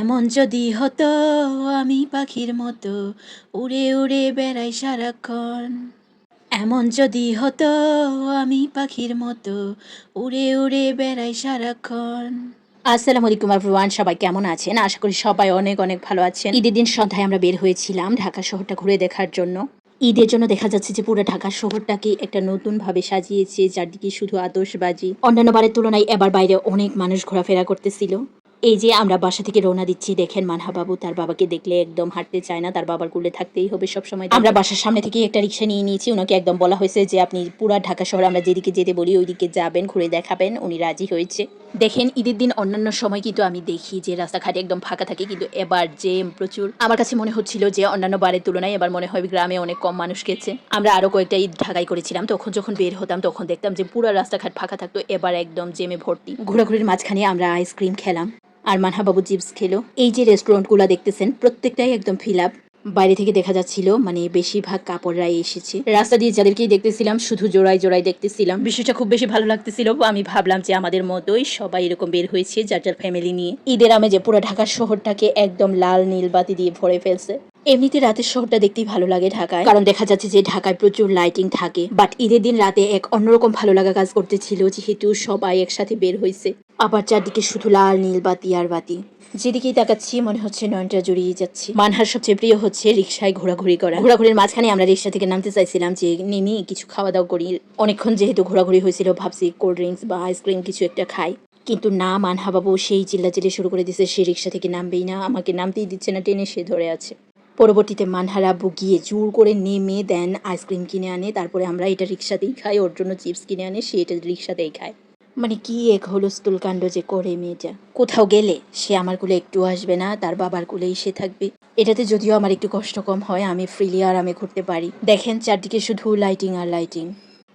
এমন যদি হতো, আমি পাখির মতো উড়ে উড়ে বেড়াই সারাক্ষণ। এমন যদি হতো, আমি পাখির মতো উড়ে উড়ে বেড়াই সারাক্ষণ। আসসালামু আলাইকুম এভরিওয়ান সবাই কেমন আছেন? আশা করি সবাই অনেক অনেক ভালো আছেন। ঈদের দিন সন্ধ্যায় আমরা বের হয়েছিলাম ঢাকা শহরটা ঘুরে দেখার জন্য। ঈদের জন্য দেখা যাচ্ছে যে পুরো ঢাকা শহরটাকে একটা নতুন ভাবে সাজিয়েছে চারদিকে শুধু আতশবাজি। অন্যান্য বারের তুলনায় এবার বাইরে অনেক মানুষ ঘোরাফেরা করতেছিল। এই যে আমরা বাসা থেকে রওনা দিচ্ছি, দেখেন মানহা বাবু তার বাবাকে দেখলে একদম হাঁটতে চায় না, তার বাবার কুলে থাকতেই হবে সব সময় আমরা বাসার সামনে থেকে একটা রিক্সা নিয়ে নিয়েছি, ওনাকে একদম বলা হয়েছে যে আপনি পুরা ঢাকা শহর আমরা যেদিকে যেতে বলি ওইদিকে যাবেন, ঘুরে দেখাবেন, উনি রাজি হয়েছে। দেখেন, ঈদের দিন অন্যান্য সময় কিন্তু আমি দেখি যে রাস্তাঘাটে একদম ফাঁকা থাকে, কিন্তু এবার জ্যাম প্রচুর। আমার কাছে মনে হচ্ছিল যে অন্যান্য বারের তুলনায় এবার মনে হয় গ্রামে অনেক কম মানুষ গেছে। আমরা আরও কয়েকটা ঈদ ঢাকায় করেছিলাম, তখন যখন বের হতাম, তখন দেখতাম যে পুরো রাস্তাঘাট ফাঁকা থাকতো, এবার একদম জেমে ভর্তি। ঘোরাঘুরির মাঝখানে আমরা আইসক্রিম খেলাম। আর মানহাবাবু চিপস খেলো। এই যে রেস্টুরেন্টগুলো দেখতেছেন, প্রত্যেকটাই একদম ফিল আপ বাইরে থেকে দেখা যাচ্ছিল মানে বেশিরভাগ কাপড়রাই এসেছে। রাস্তা দিয়ে যাদেরকেই দেখতেছিলাম, শুধু জোড়ায় জোড়ায় দেখতেছিলাম। বিষয়টা খুব বেশি ভালো লাগতেছিল, আমি ভাবলাম যে আমাদের মতোই সবাই এরকম বের হয়েছে, যার যার ফ্যামিলি নিয়ে। ঈদের আমে যে পুরো ঢাকার শহরটাকে একদম লাল নীল বাতি দিয়ে ভরে ফেলছে। এমনিতে রাতের শহরটা দেখতেই ভালো লাগে ঢাকায়। কারণ দেখা যাচ্ছে যে ঢাকায় প্রচুর লাইটিং থাকে। বাট ঈদের দিন রাতে এক অন্যরকম ভালো লাগা কাজ করতেছিল, যেহেতু সবাই একসাথে বের হয়েছে। আবার চারদিকে শুধু লাল, নীল বাতি আর বাতি। যেদিকেই তাকাচ্ছি, মনে হচ্ছে নয়নটা জড়িয়ে যাচ্ছে। মানহার সবচেয়ে প্রিয় হচ্ছে রিক্সায় ঘোরাঘুরি করা। ঘোরাঘুরির মাঝখানে আমরা রিক্সা থেকে নামতে চাইছিলাম যে নেমে কিছু খাওয়া দাওয়া করি। অনেকক্ষণ যেহেতু ঘোরাঘুরি হয়েছিল, ভাবছি কোল্ড ড্রিঙ্কস বা আইসক্রিম কিছু একটা খাই। কিন্তু না মানহা বাবু সেই চিল্লাচিল্লি শুরু করে দিচ্ছে সে রিক্সা থেকে নামবেই না। আমাকে নামতেই দিচ্ছে না, টেনে সে ধরে আছে। পরবর্তীতে মানহারা বুগিয়ে জোর করে নেমে দেন আইসক্রিম কিনে আনে। তারপরে আমরা এটা রিক্সাতেই খাই, ওর জন্য চিপস কিনে আনে, সে এটা রিক্সাতেই খায়। মানে কি এক হলো কাণ্ড যে করে মেয়েটা। কোথাও গেলে সে আমার কুলে একটু আসবে না, তার বাবার কুলেই সে থাকবে। এটাতে যদিও আমার একটু কষ্ট কম হয়, আমি ফ্রিলি আরামে ঘুরতে পারি। দেখেন চারদিকে শুধু লাইটিং আর লাইটিং।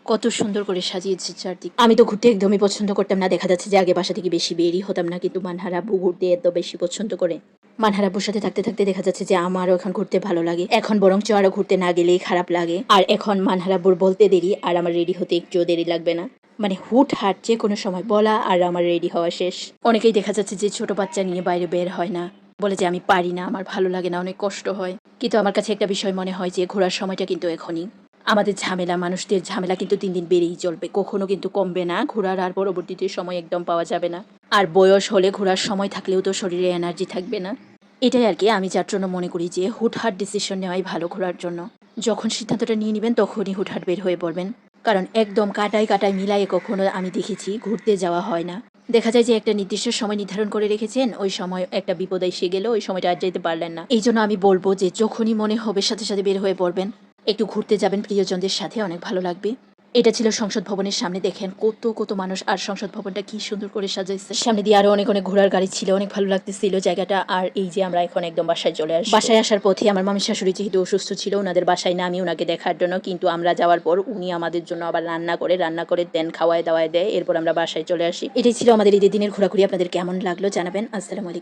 কত সুন্দর করে সাজিয়েছে চারদিক। আমি তো ঘুরতে একদমই পছন্দ করতাম না, দেখা যাচ্ছে যে আগে বাসা থেকে বেশি বেরই হতাম না, কিন্তু মানহারা বু ঘুরতে এত বেশি পছন্দ করে। মানহারাবুর সাথে থাকতে থাকতে দেখা যাচ্ছে যে আমারও এখন ঘুরতে ভালো লাগে। এখন বরঞ্চ আরও ঘুরতে না গেলেই খারাপ লাগে। আর এখন মানহারাবুর বলতে দেরি আর আমার রেডি হতে একটুও দেরি লাগবে না। মানে হুট হাট যে কোনো সময় বলা আর আমার রেডি হওয়া শেষ। অনেকেই দেখা যাচ্ছে যে ছোট বাচ্চা নিয়ে বাইরে বের হয় না। বলে যে আমি পারি না, আমার ভালো লাগে না, অনেক কষ্ট হয়। কিন্তু আমার কাছে একটা বিষয় মনে হয় যে ঘোরার সময়টা কিন্তু এখনই। আমাদের ঝামেলা, মানুষদের ঝামেলা কিন্তু দিন দিন বেড়েই চলবে। কখনো কিন্তু কমবে না, ঘোরার আর পরবর্তীতে সময় একদম পাওয়া যাবে না। আর বয়স হলে ঘোরার সময় থাকলেও তো শরীরে এনার্জি থাকবে না। এটাই আর কি, আমি যার জন্য মনে করি যে হুটহাট ডিসিশন নেওয়াই ভালো ঘোরার জন্য। যখন সিদ্ধান্তটা নিয়ে নেবেন, তখনই হুটহাট বের হয়ে পড়বেন। কারণ একদম কাটায় কাটায় মিলায়ে কখনো আমি দেখেছি ঘুরতে যাওয়া হয় না। দেখা যায় যে একটা নির্দিষ্ট সময় নির্ধারণ করে রেখেছেন, ওই সময় একটা বিপদ এসে গেল, ওই সময়টা আর যেতে পারলেন না। এই জন্য আমি বলব যে যখনই মনে হবে, সাথে সাথে বের হয়ে পড়বেন। একটু ঘুরতে যাবেন প্রিয়জনদের সাথে, অনেক ভালো লাগবে। এটা ছিল সংসদ ভবনের সামনে, দেখেন কত কত মানুষ, আর সংসদ ভবনটা কি সুন্দর করে সাজাইছে। সামনে দিয়ে আরও অনেক অনেক ঘোরার গাড়ি ছিল, অনেক ভালো লাগতেছিল জায়গাটা। আর এই যে আমরা এখন একদম বাসায় চলে আসি বাসায় আসার পথে আমার মামি শাশুড়ি যেহেতু অসুস্থ ছিল, ওনাদের বাসায় না, আমি ওনাকে দেখার জন্য, কিন্তু আমরা যাওয়ার পর উনি আমাদের জন্য আবার রান্না করে রান্না করে দেন, খাওয়ায় দাওয়ায় দেয়, এরপর আমরা বাসায় চলে আসি। এটাই ছিল আমাদের ঈদের দিনের ঘোরাঘুরি। আপনাদের কেমন লাগল জানাবেন। আসসালামু আলাইকুম।